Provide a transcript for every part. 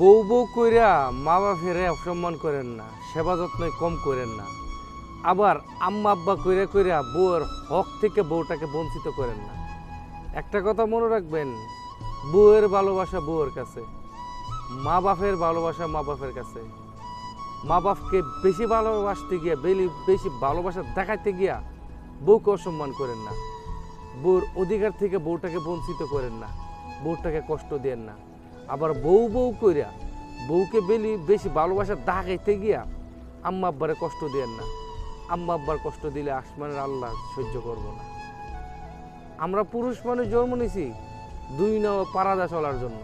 বউ বউ কইরা মা বাপেরে অসম্মান করেন না, সেবা যত্ন কম করেন না। আবার আম্মা আব্বা কইরা কইরা বউয়ের হক থেকে বউটাকে বঞ্চিত করেন না। একটা কথা মনে রাখবেন, বউয়ের ভালোবাসা বউয়ের কাছে, মা বাপের ভালোবাসা মা বাপের কাছে। মা বাপকে বেশি ভালোবাসতে গিয়া, বেলি বেশি ভালোবাসা দেখাইতে গিয়া বউকে অসম্মান করেন না। বউর অধিকার থেকে বউটাকে বঞ্চিত করেন না, বউটাকে কষ্ট দেন না। আবার বউ বউ কইরা বউকে বেলি বেশি ভালোবাসা দেখাইতে গিয়া আম্মা আব্বারে কষ্ট দেন না। আম্মা আব্বার কষ্ট দিলে আসমানের আল্লাহ সহ্য করব না। আমরা পুরুষ মানুষ জন্ম নিছি দুই নাও পারাদা চলার জন্য।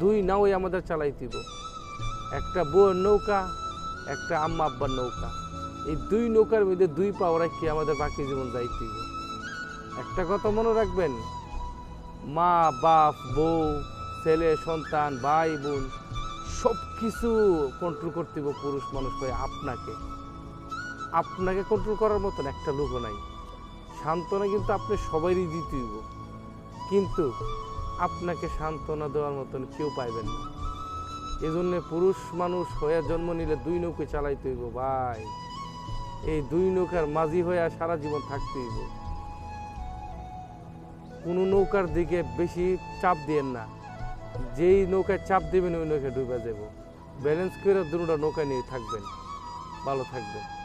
দুই নাওই আমাদের চালাইতিব একটা বউয়ের নৌকা, একটা আম্মা আব্বার নৌকা। এই দুই নৌকার মধ্যে দুই পাও রাখি আমাদের বাকি জীবন যাইতেইব একটা কথা মনে রাখবেন, মা, বাপ, বউ ছেলে, সন্তান, ভাই, বোন সব কিছু কন্ট্রোল করতে পুরুষ মানুষ হয়ে আপনাকে। আপনাকে কন্ট্রোল করার মতন একটা লোকও নাই। সান্ত্বনা কিন্তু আপনি সবারই দিতে হইব। কিন্তু আপনাকে সান্ত্বনা দেওয়ার মতন কেউ পাইবেন না। এজন্য পুরুষ মানুষ হয়ে জন্ম নিলে দুই নৌকে চালাইতে হইব, ভাই। এই দুই নৌকার মাঝি হয়ে সারা জীবন থাকতে হইব। কোনো নৌকার দিকে বেশি চাপ দিয়েন না। যেই নৌকায় চাপ দেবেন, ওই নৌকায় ডুবে যাব ব্যালেন্স করে দুটা নৌকা নিয়ে থাকবেন। ভালো থাকবেন।